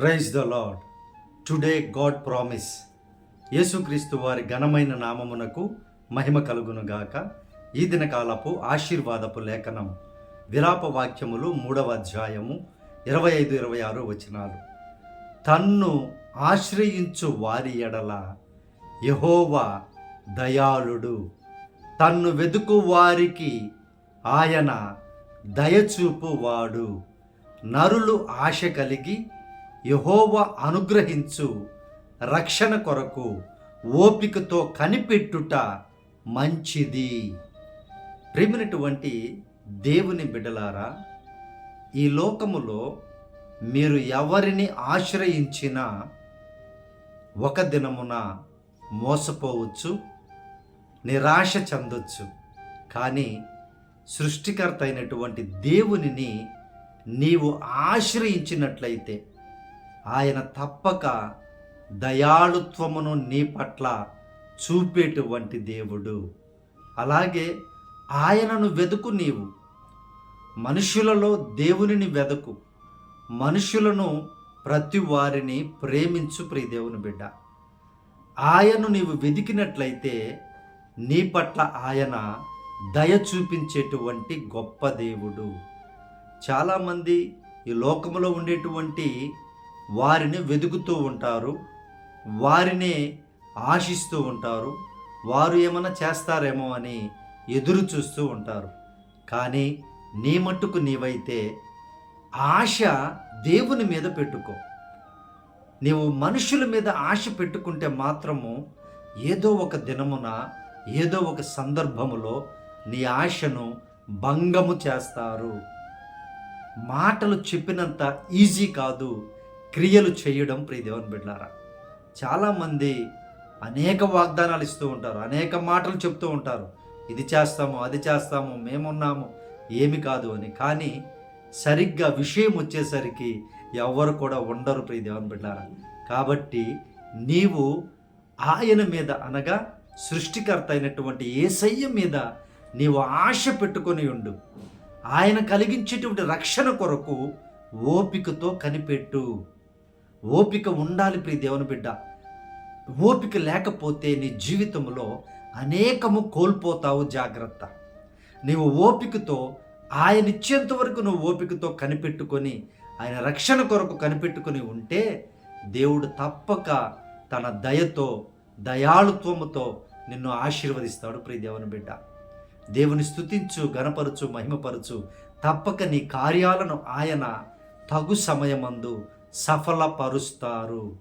Praise the lord today god promise. యేసుక్రీస్తు వారి ఘనమైన నామమునకు మహిమ కలుగునుగాక. ఈ దినకాలపు ఆశీర్వాదపు లేఖనం. విలాప వాక్యములు మూడవ అధ్యాయము ఇరవై ఐదు ఇరవై ఆరు వచనాలు. తన్ను ఆశ్రయించు వారి ఎడల యహోవా దయాళుడు. తన్ను వెతుకు వారికి ఆయన దయచూపువాడు. నరులు ఆశ కలిగి యహోవ అనుగ్రహించు రక్షణ కొరకు ఓపికతో కనిపెట్టుట మంచిది. ప్రేమినటువంటి దేవుని బిడ్డలారా ఈ లోకములో మీరు ఎవరిని ఆశ్రయించినా ఒక దినమున మోసపోవచ్చు నిరాశ చెందొచ్చు. కానీ సృష్టికర్త అయినటువంటి దేవునిని నీవు ఆశ్రయించినట్లయితే ఆయన తప్పక దయాళుత్వమును నీ పట్ల చూపేటువంటి దేవుడు. అలాగే ఆయనను వెదుకు నీవు. మనుషులలో దేవునిని వెదకు. మనుషులను ప్రతి వారిని ప్రేమించు ప్రియ దేవుని బిడ్డ. ఆయను నీవు వెదికినట్లయితే నీ పట్ల ఆయన దయ చూపించేటువంటి గొప్ప దేవుడు. చాలామంది ఈ లోకంలో ఉండేటువంటి వారిని వెతుకుతూ ఉంటారు వారినే ఆశిస్తూ ఉంటారు వారు ఏమైనా చేస్తారేమో అని ఎదురు చూస్తూ ఉంటారు. కానీ నీ మట్టుకు నీవైతే ఆశ దేవుని మీద పెట్టుకో. నీవు మనుషుల మీద ఆశ పెట్టుకుంటే మాత్రము ఏదో ఒక దినమున ఏదో ఒక సందర్భములో నీ ఆశను భంగము చేస్తారు. మాటలు చెప్పినంత ఈజీ కాదు. క్రియలు చేయడం ప్రియ దేవుని బిడ్డారా చాలామంది అనేక వాగ్దానాలు ఇస్తూ ఉంటారు అనేక మాటలు చెప్తూ ఉంటారు. ఇది చేస్తాము అది చేస్తాము మేమున్నాము ఏమి కాదు అని. కానీ సరిగ్గా విషయం వచ్చేసరికి ఎవరు కూడా ఉండరు ప్రియ దేవుని బిడ్డారా కాబట్టి నీవు ఆయన మీద అనగా సృష్టికర్త అయినటువంటి ఏసయ్య మీద నీవు ఆశ పెట్టుకొని ఉండు. ఆయన కలిగించేటువంటి రక్షణ కొరకు ఓపికతో కనిపెట్టు. ఓపిక ఉండాలి ప్రియ దేవుని బిడ్డ. ఓపిక లేకపోతే నీ జీవితంలో అనేకము కోల్పోతావు జాగ్రత్త. నీవు ఓపికతో ఆయన ఇచ్చేంత వరకు నువ్వు ఓపికతో కనిపెట్టుకొని ఆయన రక్షణ కొరకు కనిపెట్టుకొని ఉంటే దేవుడు తప్పక తన దయతో దయాళుత్వముతో నిన్ను ఆశీర్వదిస్తాడు ప్రియ దేవుని బిడ్డ. దేవుని స్థుతించు గణపరచు మహిమపరచు తప్పక నీ కార్యాలను ఆయన తగు సమయమందు సఫలపరుస్తారు.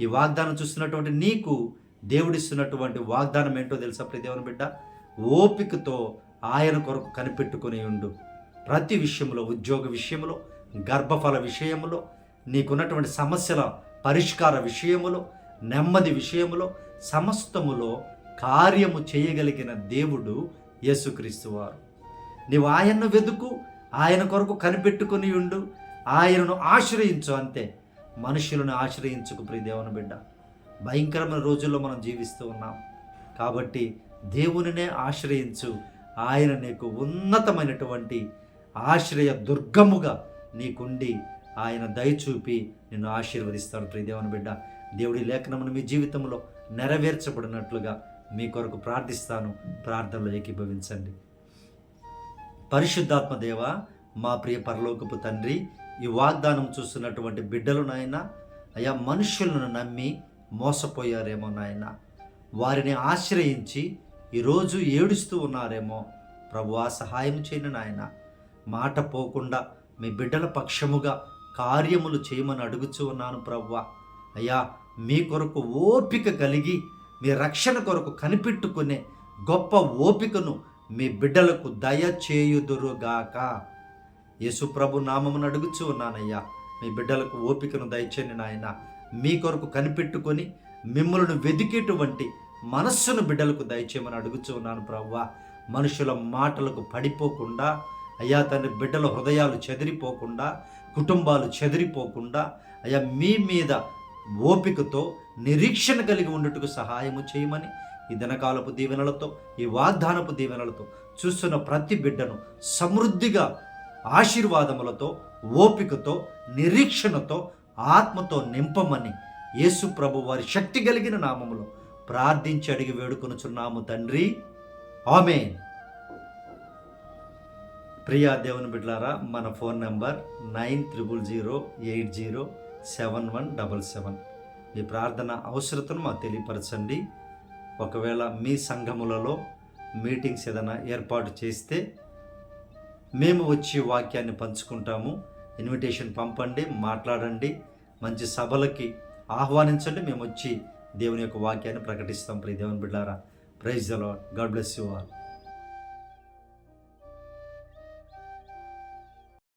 ఈ వాగ్దానం చూస్తున్నటువంటి నీకు దేవుడిస్తున్నటువంటి వాగ్దానం ఏంటో తెలుసా ప్రతి దేవుని బిడ్డ? ఓపికతో ఆయన కొరకు కనిపెట్టుకుని ఉండు. ప్రతి విషయంలో ఉద్యోగ విషయంలో గర్భఫల విషయంలో నీకున్నటువంటి సమస్యల పరిష్కార విషయములో నెమ్మది విషయములో సమస్తములో కార్యము చేయగలిగిన దేవుడు యేసుక్రీస్తు వారు. నీవు ఆయన్ను వెతుకు ఆయన కొరకు కనిపెట్టుకుని ఉండు. ఆయనను ఆశ్రయించు అంతే. మనుషులను ఆశ్రయించుకు ప్రియ దేవుని బిడ్డ. భయంకరమైన రోజుల్లో మనం జీవిస్తూ ఉన్నాం. కాబట్టి దేవునినే ఆశ్రయించు. ఆయన నీకు ఉన్నతమైనటువంటి ఆశ్రయ దుర్గముగా నీకుండి ఆయన దయచూపి నిన్ను ఆశీర్వదిస్తాడు ప్రియదేవుని బిడ్డ. దేవుడి లేఖనమును మీ జీవితంలో నెరవేర్చబడినట్లుగా మీ కొరకు ప్రార్థిస్తాను. ప్రార్థనలో ఏకీభవించండి. పరిశుద్ధాత్మ దేవ మా ప్రియ పరలోకపు తండ్రి ఈ వాగ్దానం చూస్తున్నటువంటి బిడ్డలు నాయన అయా మనుషులను నమ్మి మోసపోయారేమో నాయన. వారిని ఆశ్రయించి ఈరోజు ఏడుస్తూ ఉన్నారేమో ప్రభువా సహాయం చేయను నాయన. మాట పోకుండా మీ బిడ్డల పక్షముగా కార్యములు చేయమని అడుగుచూ ఉన్నాను ప్రభువా అయ్యా మీ కొరకు ఓపిక కలిగి మీ రక్షణ కొరకు కనిపెట్టుకునే గొప్ప ఓపికను మీ బిడ్డలకు దయ యేసుప్రభు నామమును అడుగుచూ ఉన్నానయ్యా. మీ బిడ్డలకు ఓపికను దయచేయండి నాయన. మీ కొరకు కనిపెట్టుకొని మిమ్మల్ని వెదికేటువంటి మనస్సును బిడ్డలకు దయచేయమని అడుగుచూ ఉన్నాను ప్రవ్వా. మనుషుల మాటలకు పడిపోకుండా అయ్యా తండ్రి బిడ్డల హృదయాలు చెదిరిపోకుండా కుటుంబాలు చెదిరిపోకుండా అయ్యా మీ మీద ఓపికతో నిరీక్షణ కలిగి ఉండుటకు సహాయము చేయమని ఈ దినకాలపు దీవెనలతో ఈ వాగ్దానపు దీవెనలతో చూస్తున్న ప్రతి బిడ్డను సమృద్ధిగా ఆశీర్వాదములతో ఓపికతో నిరీక్షణతో ఆత్మతో నింపమని యేసు ప్రభు వారి శక్తి కలిగిన నామములో ప్రార్థించి అడిగి వేడుకొనుచున్నాము తండ్రి. ఆమె ప్రియా దేవుని బిడ్లారా మన phone number nine triple zero eight zero seven one double seven. మీ ప్రార్థన అవసరతను మాకు తెలియపరచండి. ఒకవేళ మీ సంఘములలో మీటింగ్స్ ఏదైనా ఏర్పాటు చేస్తే మేము వచ్చి వాక్యాన్ని పంచుకుంటాము. ఇన్విటేషన్ పంపండి మాట్లాడండి మంచి సభలకి ఆహ్వానించండి. మేము వచ్చి దేవుని యొక్క వాక్యాన్ని ప్రకటిస్తాం. ప్రియ దేవుని బిడ్డారా praise the lord god bless you all.